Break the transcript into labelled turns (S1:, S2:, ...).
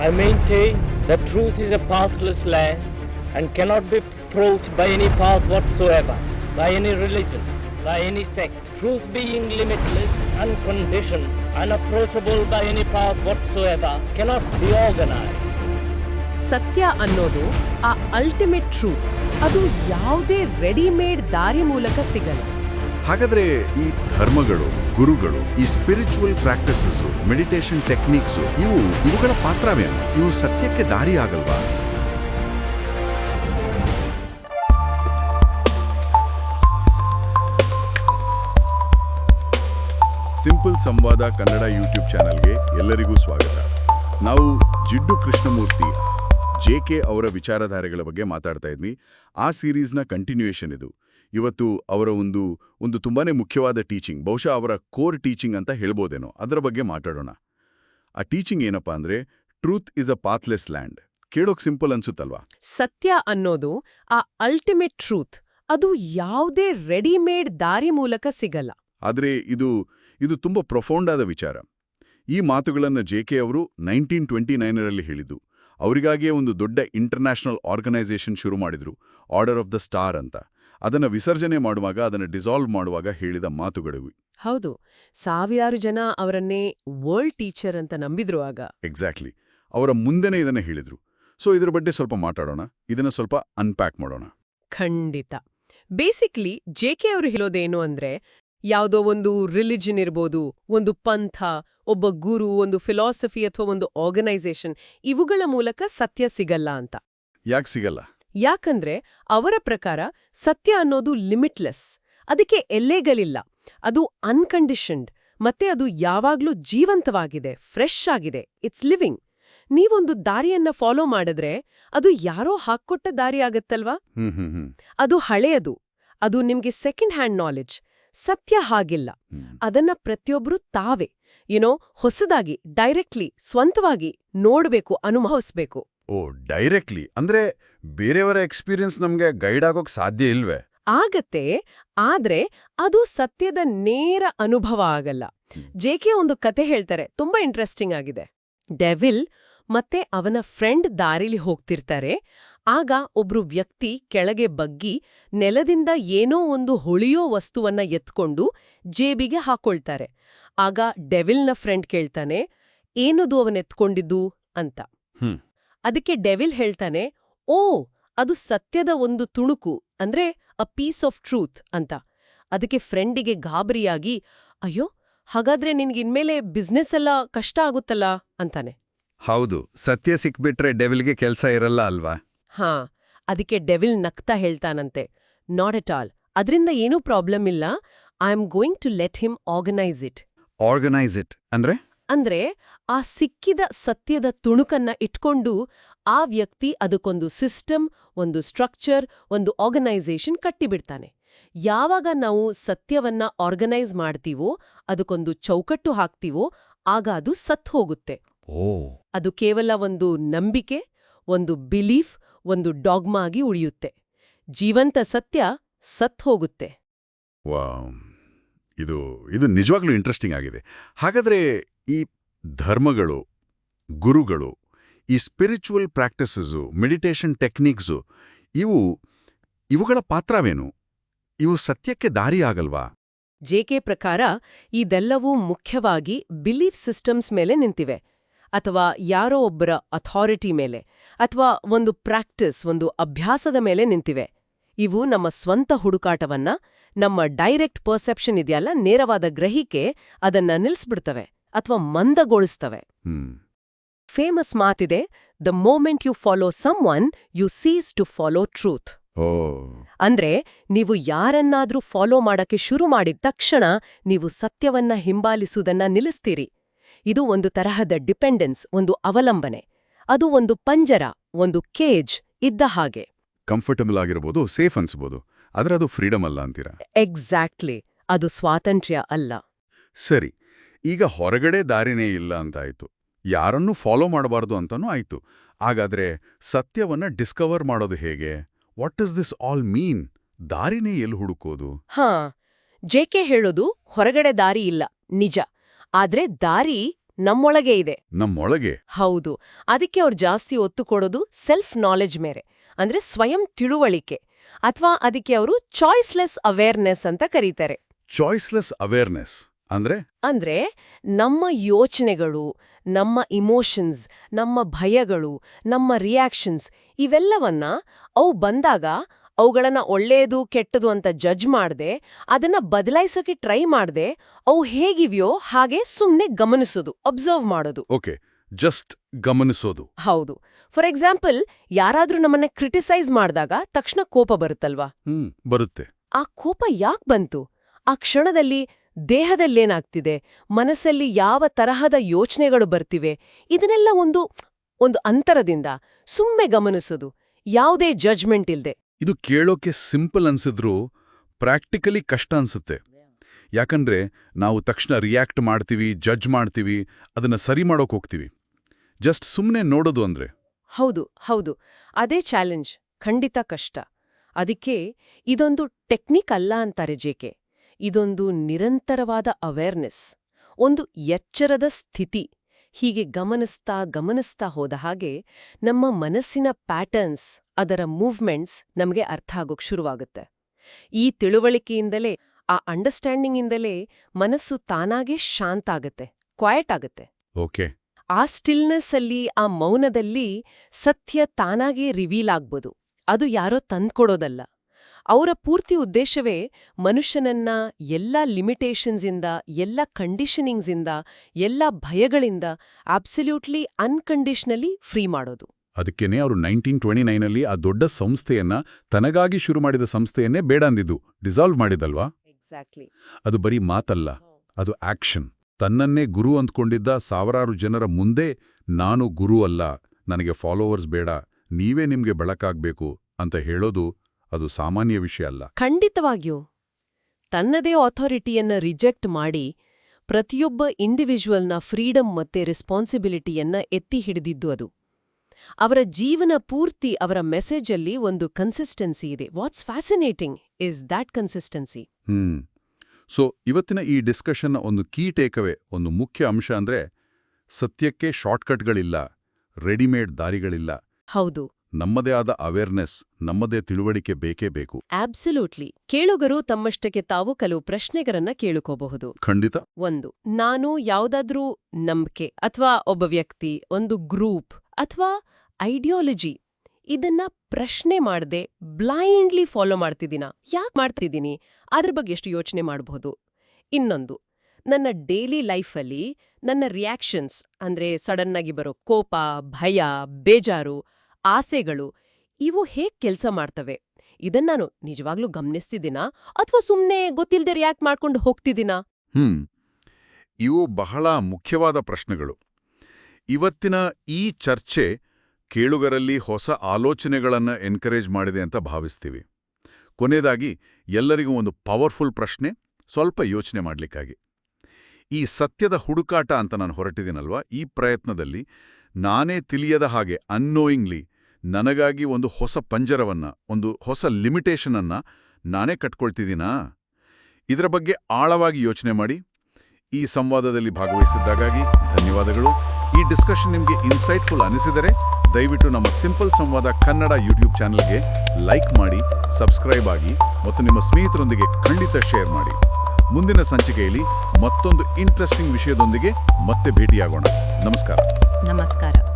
S1: I maintain that truth is a pathless land and cannot be approached by any path whatsoever, by any religion, by any sect. Truth being limitless, unconditioned, unapproachable by any path whatsoever, cannot be organized.
S2: ಸತ್ಯ ಅನ್ನೋದು ಆ ultimate truth ಅದು ಯಾವುದೇ readymade ದಾರಿ ಮೂಲಕ ಸಿಗಲ್ಲ
S3: ಹಾಗಾದ್ರೆ ಈ ಧರ್ಮಗಳು, ಗುರುಗಳು, ಈ ಸ್ಪಿರಿಚುವಲ್ ಪ್ರಾಕ್ಟೀಸಸ್ ಮೆಡಿಟೇಷನ್ ಟೆಕ್ನಿಕ್ಸ್ ಇವು ಇವುಗಳ ಪಾತ್ರವೇನು ಇವು ಸತ್ಯಕ್ಕೆ ದಾರಿ ಆಗಲ್ವಾ? ಸಿಂಪಲ್ ಸಂವಾದ ಕನ್ನಡ ಯೂಟ್ಯೂಬ್ ಚಾನೆಲ್ಗೆ ಎಲ್ಲರಿಗೂ ಸ್ವಾಗತ. ನಾವು ಜಿಡ್ಡು ಕೃಷ್ಣಮೂರ್ತಿ, ಜೆ ಕೆ ಅವರ ವಿಚಾರಧಾರೆಗಳ ಬಗ್ಗೆ ಮಾತಾಡ್ತಾ ಇದ್ವಿ. ಆ ಸೀರೀಸ್ನ ಕಂಟಿನ್ಯೂಯೇಷನ್ ಇದು. ಇವತ್ತು ಅವರ ಒಂದು ಒಂದು ತುಂಬಾನೇ ಮುಖ್ಯವಾದ ಟೀಚಿಂಗ್ ಬಹುಶಃ ಅವರ ಕೋರ್ ಟೀಚಿಂಗ್ ಅಂತ ಹೇಳ್ಬೋದೇನೋ ಅದರ ಬಗ್ಗೆ ಮಾತಾಡೋಣ. ಆ ಟೀಚಿಂಗ್ ಏನಪ್ಪಾ ಅಂದ್ರೆ truth is a pathless land ಕೇಳೋಕ್ simple ಅನ್ಸುತ್ತಲ್ವಾ?
S2: ಸತ್ಯ ಅನ್ನೋದು ಆ ಅಲ್ಟಿಮೇಟ್ ಟ್ರೂತ್ ಅದು ಯಾವುದೇ ರೆಡಿಮೇಡ್ ದಾರಿ ಮೂಲಕ ಸಿಗಲ್ಲ.
S3: ಆದರೆ ಇದು ಇದು ತುಂಬ ಪ್ರೊಫೌಂಡ್ ಆದ ವಿಚಾರ. ಈ ಮಾತುಗಳನ್ನು ಜೆ ಕೆ ಅವರು ನೈನ್ಟೀನ್ ಟ್ವೆಂಟಿ ನೈನರಲ್ಲಿ ಹೇಳಿದ್ದು. ಅವರಿಗಾಗಿಯೇ ಒಂದು ದೊಡ್ಡ ಇಂಟರ್ನ್ಯಾಷನಲ್ ಆರ್ಗನೈಸೇಷನ್ ಶುರು ಮಾಡಿದ್ರು ಆರ್ಡರ್ ಆಫ್ ದ ಸ್ಟಾರ್ ಅಂತ. ಅದನ್ನು ವಿಸರ್ಜನೆ ಮಾಡುವಾಗ ಅದನ್ನು ಡಿಸಾಲ್ವ್ ಮಾಡುವಾಗ ಹೇಳಿದ ಮಾತುಗಳು
S2: ಹೌದು. ಸಾವಿರಾರು ಜನ ಅವರನ್ನೇ ವರ್ಲ್ಡ್ ಟೀಚರ್ ಅಂತ ನಂಬಿದ್ರು ಆಗ.
S3: ಎಕ್ಸಾಕ್ಟ್ಲಿ ಅವರ ಮುಂದೆನೇ ಇದನ್ನು ಹೇಳಿದ್ರು. ಸೊ ಇದ್ರ ಬಗ್ಗೆ ಸ್ವಲ್ಪ ಮಾತಾಡೋಣ. ಇದನ್ನು ಸ್ವಲ್ಪ ಅನ್ಪ್ಯಾಕ್ ಮಾಡೋಣ.
S2: ಖಂಡಿತ. ಬೇಸಿಕ್ಲಿ ಜೆ ಕೆ ಅವರು ಹೇಳೋದೇನು ಅಂದ್ರೆ ಯಾವುದೋ ಒಂದು ರಿಲಿಜನ್ ಇರ್ಬೋದು ಒಂದು ಪಂಥ ಒಬ್ಬ ಗುರು ಒಂದು ಫಿಲಾಸಫಿ ಅಥವಾ ಒಂದು ಆರ್ಗನೈಸೇಷನ್ ಇವುಗಳ ಮೂಲಕ ಸತ್ಯ ಸಿಗಲ್ಲ ಅಂತ.
S3: ಯಾಕೆ ಸಿಗಲ್ಲ?
S2: ಯಾಕಂದ್ರೆ ಅವರ ಪ್ರಕಾರ ಸತ್ಯ ಅನ್ನೋದು ಲಿಮಿಟ್ಲೆಸ್. ಅದಕ್ಕೆ ಎಲ್ಲೆಗಳಿಲ್ಲ ಅದು ಅನ್ಕಂಡೀಷನ್ಡ್. ಮತ್ತೆ ಅದು ಯಾವಾಗ್ಲೂ ಜೀವಂತವಾಗಿದೆ ಫ್ರೆಶ್ ಆಗಿದೆ. It's living. ನೀವೊಂದು ದಾರಿಯನ್ನ ಫಾಲೋ ಮಾಡಿದ್ರೆ ಅದು ಯಾರೋ ಹಾಕ್ಕೊಟ್ಟ ದಾರಿ ಆಗತ್ತಲ್ವಾ? ಅದು ಹಳೆಯದು. ಅದು ನಿಮ್ಗೆ ಸೆಕೆಂಡ್ ಹ್ಯಾಂಡ್ ನಾಲೆಜ್ ಸತ್ಯ ಹಾಗಿಲ್ಲ. ಅದನ್ನ ಪ್ರತಿಯೊಬ್ಬರು ತಾವೇ. ಏನೋ ಹೊಸದಾಗಿ ಡೈರೆಕ್ಟ್ಲಿ ಸ್ವಂತವಾಗಿ ನೋಡ್ಬೇಕು ಅನುಭವಿಸ್ಬೇಕು.
S3: Oh directly. ಅಂದ್ರೆ ಬೇರೆಯವರ ಎಕ್ಸ್ಪೀರಿಯನ್ಸ್ ನಮ್ಗೆ ಗೈಡ್ ಆಗೋಕ್ ಸಾಧ್ಯ ಇಲ್ವೇ?
S2: ಆಗತ್ತೆ ಆದ್ರೆ ಅದು ಸತ್ಯದ ನೇರ ಅನುಭವ ಆಗಲ್ಲ. ಜೇಕೆ ಒಂದು ಕತೆ ಹೇಳ್ತಾರೆ ತುಂಬಾ ಇಂಟ್ರೆಸ್ಟಿಂಗ್ ಆಗಿದೆ. ಡೆವಿಲ್ ಮತ್ತೆ ಅವನ ಫ್ರೆಂಡ್ ದಾರಿಲಿ ಹೋಗ್ತಿರ್ತಾರೆ ಆಗ ಒಬ್ರು ವ್ಯಕ್ತಿ ಕೆಳಗೆ ಬಗ್ಗಿ ನೆಲದಿಂದ ಏನೋ ಒಂದು ಹೊಳಿಯೋ ವಸ್ತುವನ್ನ ಎತ್ಕೊಂಡು ಜೇಬಿಗೆ ಹಾಕೊಳ್ತಾರೆ. ಆಗ ಡೆವಿಲ್ನ ಫ್ರೆಂಡ್ ಕೇಳ್ತಾನೆ ಏನದು ಅವನೆತ್ಕೊಂಡಿದ್ದು ಅಂತ.
S3: ಹ್ಮ್.
S2: ಅದಕ್ಕೆ ಡೆವಿಲ್ ಹೇಳ್ತಾನೆ ಓ ಅದು ಸತ್ಯದ ಒಂದು ತುಣುಕು ಅಂದ್ರೆ ಅ ಪೀಸ್ ಆಫ್ ಟ್ರೂತ್ ಅಂತ. ಅದಕ್ಕೆ ಫ್ರೆಂಡಿಗೆ ಗಾಬರಿಯಾಗಿ ಅಯ್ಯೋ ಹಾಗಾದ್ರೆ ನಿನ್ಗಿನ್ಮೇಲೆ ಬಿಸ್ನೆಸ್ ಎಲ್ಲ ಕಷ್ಟ ಆಗುತ್ತಲ್ಲ ಅಂತಾನೆ.
S3: ಹೌದು ಸತ್ಯ ಸಿಕ್ಬಿಟ್ರೆ ಡೆವಿಲ್ಗೆ ಕೆಲಸ ಇರಲ್ಲ ಅಲ್ವಾ?
S2: ಹಾ ಅದಕ್ಕೆ ಡೆವಿಲ್ ನಗ್ತಾ ಹೇಳ್ತಾನಂತೆ ನಾಟ್ ಎಟ್ ಆಲ್ ಅದರಿಂದ ಏನೂ ಪ್ರಾಬ್ಲಮ್ ಇಲ್ಲ. I am going to let him organise it
S3: organise it ಅಂದ್ರೆ?
S2: ಅಂದ್ರೆ ಆ ಸಿಕ್ಕಿದ ಸತ್ಯದ ತುಣುಕನ್ನ ಇಟ್ಕೊಂಡು ಆ ವ್ಯಕ್ತಿ ಅದಕ್ಕೊಂದು ಸಿಸ್ಟಮ್ ಒಂದು ಸ್ಟ್ರಕ್ಚರ್ ಒಂದು ಆರ್ಗನೈಸೇಷನ್ ಕಟ್ಟಿಬಿಡ್ತಾನೆ. ಯಾವಾಗ ನಾವು ಸತ್ಯವನ್ನ ಆರ್ಗನೈಸ್ ಮಾಡ್ತೀವೋ ಅದಕ್ಕೊಂದು ಚೌಕಟ್ಟು ಹಾಕ್ತೀವೋ ಆಗ ಅದು ಸತ್ ಹೋಗುತ್ತೆ.
S3: ಓ.
S2: ಅದು ಕೇವಲ ಒಂದು ನಂಬಿಕೆ ಒಂದು ಬಿಲೀಫ್ ಒಂದು ಡಾಗ್ಮಾ ಆಗಿ ಉಳಿಯುತ್ತೆ. ಜೀವಂತ ಸತ್ಯ ಸತ್ ಹೋಗುತ್ತೆ.
S3: ಇದು ಇದು ನಿಜವಾಗ್ಲೂ ಇಂಟ್ರೆಸ್ಟಿಂಗ್ ಆಗಿದೆ. ಹಾಗಾದ್ರೆ ಈ ಧರ್ಮಗಳು, ಗುರುಗಳು, ಈ ಸ್ಪಿರಿಚುವಲ್ ಪ್ರಾಕ್ಟೀಸಸ್ಸು ಮೆಡಿಟೇಷನ್ ಟೆಕ್ನಿಕ್ಸು ಇವು, ಇವುಗಳ ಪಾತ್ರವೇನು? ಇವು ಸತ್ಯಕ್ಕೆ ದಾರಿ ಆಗಲ್ವಾ
S2: ಜೆಕೆ ಪ್ರಕಾರ ಇದೆಲ್ಲವೂ ಮುಖ್ಯವಾಗಿ ಬಿಲೀಫ್ ಸಿಸ್ಟಮ್ಸ್ ಮೇಲೆ ನಿಂತಿವೆ. ಅಥವಾ ಯಾರೋ ಒಬ್ಬರ ಅಥಾರಿಟಿ ಮೇಲೆ, ಅಥವಾ ಒಂದು ಪ್ರಾಕ್ಟಿಸ್ ಒಂದು ಅಭ್ಯಾಸದ ಮೇಲೆ ನಿಂತಿವೆ. ಇವು ನಮ್ಮ ಸ್ವಂತ ಹುಡುಕಾಟವನ್ನ, ನಮ್ಮ ಡೈರೆಕ್ಟ್ ಪರ್ಸೆಪ್ಷನ್ ಇದೆಯಲ್ಲ, ನೇರವಾದ ಗ್ರಹಿಕೆ ಅದನ್ನ ನಿಲ್ಸ್ಬಿಡ್ತವೆ. ಅಥವಾ ಮಂದಗೊಳಿಸ್ತವೆ. ಫೇಮಸ್ ಮಾತಿದೆ the moment you follow someone you cease to follow truth ಅಂದ್ರೆ ನೀವು ಯಾರನ್ನಾದ್ರೂ ಫಾಲೋ ಮಾಡಕ್ಕೆ ಶುರು ಮಾಡಿದ ತಕ್ಷಣ ನೀವು ಸತ್ಯವನ್ನ ಹಿಂಬಾಲಿಸುವುದನ್ನ ನಿಲ್ಲಿಸ್ತೀರಿ. ಇದು ಒಂದು ತರಹದ ಡಿಪೆಂಡೆನ್ಸ್ ಒಂದು ಅವಲಂಬನೆ. ಅದು ಒಂದು ಪಂಜರ ಒಂದು ಕೇಜ್ ಇದ್ದ ಹಾಗೆ.
S3: ಕಂಫರ್ಟಬಲ್ ಆಗಿರಬಹುದು ಸೇಫ್ ಅನ್ಸ್ಬೋದು. ಆದ್ರೆ ಅದು ಫ್ರೀಡಮ್ ಅಲ್ಲ ಅಂತೀರಾ?
S2: ಎಕ್ಸಾಕ್ಟ್ಲಿ ಅದು ಸ್ವಾತಂತ್ರ್ಯ ಅಲ್ಲ.
S3: ಸರಿ. ಈಗ ಹೊರಗಡೆ ದಾರಿನೇ ಇಲ್ಲ ಅಂತಾಯಿತು. ಯಾರನ್ನೂ ಫಾಲೋ ಮಾಡಬಾರ್ದು ಅಂತನೂ ಆಯಿತು. ಹಾಗಾದ್ರೆ ಸತ್ಯವನ್ನ ಡಿಸ್ಕವರ್ ಮಾಡೋದು ಹೇಗೆ? What is this all mean ದಾರಿನೇ ಎಲ್ಲಿ ಹುಡುಕೋದು?
S2: ಹಾ ಜೆಕೆ ಹೇಳೋದು ಹೊರಗಡೆ ದಾರಿ ಇಲ್ಲ ನಿಜ. ಆದ್ರೆ ದಾರಿ ನಮ್ಮೊಳಗೆ ಇದೆ.
S3: ನಮ್ಮೊಳಗೆ?
S2: ಹೌದು. ಅದಕ್ಕೆ ಅವ್ರು ಜಾಸ್ತಿ ಒತ್ತು ಕೊಡೋದು ಸೆಲ್ಫ್ ನಾಲೆಜ್ ಮೇರೆ. ಅಂದ್ರೆ ಸ್ವಯಂ ತಿಳುವಳಿಕೆ. ಅಥವಾ ಅದಕ್ಕೆ ಅವರು ಚಾಯ್ಸ್ಲೆಸ್ ಅವೇರ್ನೆಸ್ ಅಂತ ಕರೀತಾರೆ.
S3: ಚಾಯ್ಸ್ಲೆಸ್ ಅವೇರ್ನೆಸ್ ಅಂದ್ರೆ?
S2: ಅಂದ್ರೆ ನಮ್ಮ ಯೋಚನೆಗಳು ನಮ್ಮ ಇಮೋಷನ್ಸ್ ನಮ್ಮ ಭಯಗಳು ನಮ್ಮ ರಿಯಾಕ್ಷನ್ಸ್ ಇವೆಲ್ಲವನ್ನ ಅವು ಬಂದಾಗ ಅವುಗಳನ್ನ ಒಳ್ಳೆಯದು ಕೆಟ್ಟದು ಅಂತ ಜಡ್ಜ್ ಮಾಡದೆ ಅದನ್ನ ಬದಲಾಯಿಸೋಕೆ ಟ್ರೈ ಮಾಡದೆ ಅವು ಹೇಗಿವೆಯೋ ಹಾಗೆ ಸುಮ್ಮನೆ ಗಮನಿಸೋದು ಅಬ್ಸರ್ವ್ ಮಾಡೋದು.
S3: ಓಕೆ ಜಸ್ಟ್ ಗಮನಿಸೋದು.
S2: ಹೌದು. ಫಾರ್ ಎಕ್ಸಾಂಪಲ್ ಯಾರಾದ್ರೂ ನಮ್ಮನ್ನ ಕ್ರಿಟಿಸೈಸ್ ಮಾಡಿದಾಗ ತಕ್ಷಣ ಕೋಪ ಬರುತ್ತಲ್ವಾ?
S3: ಹ್ಮ್ ಬರುತ್ತೆ.
S2: ಆ ಕೋಪ ಯಾಕೆ ಬಂತು? ಆ ಕ್ಷಣದಲ್ಲಿ ದೇಹದಲ್ಲೇನಾಗ್ತಿದೆ? ಮನಸ್ಸಲ್ಲಿ ಯಾವ ತರಹದ ಯೋಚನೆಗಳು ಬರ್ತಿವೆ? ಇದನ್ನೆಲ್ಲ ಒಂದು ಒಂದು ಅಂತರದಿಂದ ಸುಮ್ಮನೆ ಗಮನಿಸೋದು. ಯಾವುದೇ ಜಡ್ಜ್ಮೆಂಟ್ ಇಲ್ದೆ.
S3: ಇದು ಕೇಳೋಕೆ ಸಿಂಪಲ್ ಅನ್ಸಿದ್ರೂ ಪ್ರಾಕ್ಟಿಕಲಿ ಕಷ್ಟ ಅನ್ಸುತ್ತೆ. ಯಾಕಂದ್ರೆ ನಾವು ತಕ್ಷಣ ರಿಯಾಕ್ಟ್ ಮಾಡ್ತೀವಿ ಜಡ್ಜ್ ಮಾಡ್ತೀವಿ ಅದನ್ನ ಸರಿ ಮಾಡೋಕೆ ಹೋಗ್ತೀವಿ. ಜಸ್ಟ್ ಸುಮ್ಮನೆ ನೋಡೋದು ಅಂದ್ರೆ.
S2: ಹೌದು ಹೌದು. ಅದೇ ಚಾಲೆಂಜ್ ಖಂಡಿತ ಕಷ್ಟ. ಅದಕ್ಕೆ ಇದೊಂದು ಟೆಕ್ನಿಕ್ ಅಲ್ಲ ಅಂತಾರೆ ಜೇಕೆ ಇದೊಂದು ನಿರಂತರವಾದ ಅವೇರ್ನೆಸ್ ಒಂದು ಎಚ್ಚರದ ಸ್ಥಿತಿ. ಹೀಗೆ ಗಮನಿಸ್ತಾ ಗಮನಿಸ್ತಾ ಹೋದ ಹಾಗೆ ನಮ್ಮ ಮನಸ್ಸಿನ ಪ್ಯಾಟರ್ನ್ಸ್ ಅದರ ಮೂವ್ಮೆಂಟ್ಸ್ ನಮಗೆ ಅರ್ಥ ಆಗೋಕ್ ಶುರುವಾಗುತ್ತೆ. ಈ ತಿಳುವಳಿಕೆಯಿಂದಲೇ ಆ ಅಂಡರ್ಸ್ಟ್ಯಾಂಡಿಂಗಿಂದಲೇ ಮನಸ್ಸು ತಾನಾಗೇ ಶಾಂತ ಆಗತ್ತೆ ಕ್ವಾಯಟ್ ಆಗತ್ತೆ.
S3: ಓಕೆ.
S2: ಆ ಸ್ಟಿಲ್ನೆಸ್ ಅಲ್ಲಿ ಆ ಮೌನದಲ್ಲಿ ಸತ್ಯ ತಾನಾಗೇ ರಿವೀಲ್ ಆಗ್ಬೋದು. ಅದು ಯಾರೋ ತಂದ್ಕೊಡೋದಲ್ಲ. ಅವರ ಪೂರ್ತಿ ಉದ್ದೇಶವೇ ಮನುಷ್ಯನನ್ನ ಎಲ್ಲ ಲಿಮಿಟೇಷನ್ಸಿಂದ ಎಲ್ಲ ಕಂಡೀಷನಿಂಗ್ಸಿಂದ ಎಲ್ಲ ಭಯಗಳಿಂದ ಅಬ್ಸಲ್ಯೂಟ್ಲಿ ಅನ್ಕಂಡೀಷನಲಿ ಫ್ರೀ ಮಾಡೋದು.
S3: ಅದಕ್ಕೇನೆ ಅವರು ನೈನ್ಟೀನ್ ಟ್ವೆಂಟಿ ನೈನಲ್ಲಿ ಆ ದೊಡ್ಡ ಸಂಸ್ಥೆಯನ್ನ ತನಗಾಗಿ ಶುರು ಮಾಡಿದ ಸಂಸ್ಥೆಯನ್ನೇ ಬೇಡ ಅಂದಿದ್ದು ಡಿಸಾಲ್ವ್ ಮಾಡಿದಲ್ವಾ?
S2: ಎಕ್ಸಾಕ್ಟ್ಲಿ
S3: ಅದು ಬರೀ ಮಾತಲ್ಲ ಅದು ಆಕ್ಷನ್. ತನ್ನನ್ನೇ ಗುರು ಅಂದ್ಕೊಂಡಿದ್ದ ಸಾವಿರಾರು ಜನರ ಮುಂದೆ ನಾನು ಗುರು ಅಲ್ಲ ನನಗೆ ಫಾಲೋವರ್ಸ್ ಬೇಡ ನೀವೇ ನಿಮಗೆ ಬೆಳಕಾಗಬೇಕು ಅಂತ ಹೇಳೋದು ಅದು ಸಾಮಾನ್ಯ ವಿಷಯ ಅಲ್ಲ.
S2: ಖಂಡಿತವಾಗಿಯೂ. ತನ್ನದೇ ಅಥಾರಿಟಿಯನ್ನ ರಿಜೆಕ್ಟ್ ಮಾಡಿ ಪ್ರತಿಯೊಬ್ಬ ಇಂಡಿವಿಜುವಲ್ನ ಫ್ರೀಡಂ ಮತ್ತೆ ರೆಸ್ಪಾನ್ಸಿಬಿಲಿಟಿಯನ್ನ ಎತ್ತಿ ಹಿಡಿದಿದ್ದು ಅದು. ಅವರ ಜೀವನ ಪೂರ್ತಿ ಅವರ ಮೆಸೇಜಲ್ಲಿ ಒಂದು ಕನ್ಸಿಸ್ಟೆನ್ಸಿ ಇದೆ. What's fascinating is that consistency
S3: hmm. So ಇವತ್ತಿನ ಈ ಡಿಸ್ಕಷನ್ನ ಒಂದು ಕೀ ಟೇಕವೇ ಒಂದು ಮುಖ್ಯ ಅಂಶ ಅಂದ್ರೆ ಸತ್ಯಕ್ಕೆ ಶಾರ್ಟ್ಕಟ್ಗಳಿಲ್ಲ ರೆಡಿಮೇಡ್ ದಾರಿಗಳಿಲ್ಲ.
S2: ಹೌದು.
S3: ನಮ್ಮದೇ ಆದ ಅವೇರ್ನೆಸ್ ನಮ್ಮದೇ ತಿಳುವಳಿಕೆ ಬೇಕೇ ಬೇಕು.
S2: ಆಬ್ಸಲ್ಯೂಟ್ಲಿ ಕೇಳುಗರು ತಮ್ಮಷ್ಟಕ್ಕೆ ತಾವು ಕೆಲವು ಪ್ರಶ್ನೆಗಳನ್ನ ಕೇಳಿಕೋಬಹುದು.
S3: ಖಂಡಿತ.
S2: ಒಂದು ನಾನು ಯಾವುದಾದ್ರೂ ನಂಬಿಕೆ ಅಥವಾ ಒಬ್ಬ ವ್ಯಕ್ತಿ ಒಂದು ಗ್ರೂಪ್ ಅಥವಾ ಐಡಿಯಾಲಜಿ ಇದನ್ನ ಪ್ರಶ್ನೆ ಮಾಡದೆ ಬ್ಲೈಂಡ್ಲಿ ಫಾಲೋ ಮಾಡ್ತಿದ್ದೀನ? ಯಾಕೆ ಮಾಡ್ತಿದ್ದೀನಿ? ಅದ್ರ ಬಗ್ಗೆ ಎಷ್ಟು ಯೋಚನೆ ಮಾಡಬಹುದು? ಇನ್ನೊಂದು ನನ್ನ ಡೇಲಿ ಲೈಫಲ್ಲಿ ನನ್ನ ರಿಯಾಕ್ಷನ್ಸ್ ಅಂದ್ರೆ ಸಡನ್ನಾಗಿ ಆಗಿ ಬರೋ ಕೋಪ ಭಯ ಬೇಜಾರು ಆಸೆಗಳು, ಇವು ಹೇಗ್ ಕೆಲಸ ಮಾಡ್ತವೆ? ಇದನ್ನ ನಾನು ನಿಜವಾಗ್ಲೂ ಗಮನಿಸ್ತಿದ್ದೀನಾ? ಅಥವಾ ಸುಮ್ನೆ ಗೊತ್ತಿಲ್ಲದೆ ರಿಯಾಕ್ಟ್ ಮಾಡ್ಕೊಂಡು ಹೋಗ್ತಿದ್ದೀನಾ?
S3: ಹ್ಮ್. ಇವು ಬಹಳ ಮುಖ್ಯವಾದ ಪ್ರಶ್ನೆಗಳು. ಇವತ್ತಿನ ಈ ಚರ್ಚೆ ಕೇಳುಗರಲ್ಲಿ ಹೊಸ ಆಲೋಚನೆಗಳನ್ನು ಎನ್ಕರೇಜ್ ಮಾಡಿದೆ ಅಂತ ಭಾವಿಸ್ತೀವಿ. ಕೊನೆಯದಾಗಿ ಎಲ್ಲರಿಗೂ ಒಂದು ಪವರ್ಫುಲ್ ಪ್ರಶ್ನೆ, ಸ್ವಲ್ಪ ಯೋಚನೆ ಮಾಡಲಿಕ್ಕಾಗಿ. ಈ ಸತ್ಯದ ಹುಡುಕಾಟ ಅಂತ ನಾನು ಹೊರಟಿದ್ದೀನಲ್ವಾ? ಈ ಪ್ರಯತ್ನದಲ್ಲಿ ನಾನೇ ತಿಳಿಯದ ಹಾಗೆ ಅನ್ನೋಯಿಂಗ್ಲಿ ನನಗಾಗಿ ಒಂದು ಹೊಸ ಪಂಜರವನ್ನ, ಒಂದು ಹೊಸ ಲಿಮಿಟೇಷನನ್ನು ನಾನೇ ಕಟ್ಕೊಳ್ತಿದ್ದೀನಾ? ಇದರ ಬಗ್ಗೆ ಆಳವಾಗಿ ಯೋಚನೆ ಮಾಡಿ. ಈ ಸಂವಾದದಲ್ಲಿ ಭಾಗವಹಿಸಿದ್ದಾಗಾಗಿ ಧನ್ಯವಾದಗಳು. ಈ ಡಿಸ್ಕಷನ್ ನಿಮಗೆ ಇನ್ಸೈಟ್ಫುಲ್ ಅನಿಸಿದರೆ ದಯವಿಟ್ಟು ನಮ್ಮ ಸಿಂಪಲ್ ಸಂವಾದ ಕನ್ನಡ ಯೂಟ್ಯೂಬ್ ಚಾನಲ್ಗೆ ಲೈಕ್ ಮಾಡಿ, ಸಬ್ಸ್ಕ್ರೈಬ್ ಆಗಿ ಮತ್ತು ನಿಮ್ಮ ಸ್ನೇಹಿತರೊಂದಿಗೆ ಖಂಡಿತ ಶೇರ್ ಮಾಡಿ. ಮುಂದಿನ ಸಂಚಿಕೆಯಲ್ಲಿ ಮತ್ತೊಂದು ಇಂಟ್ರೆಸ್ಟಿಂಗ್ ವಿಷಯದೊಂದಿಗೆ ಮತ್ತೆ ಭೇಟಿಯಾಗೋಣ. ನಮಸ್ಕಾರ.
S2: ನಮಸ್ಕಾರ.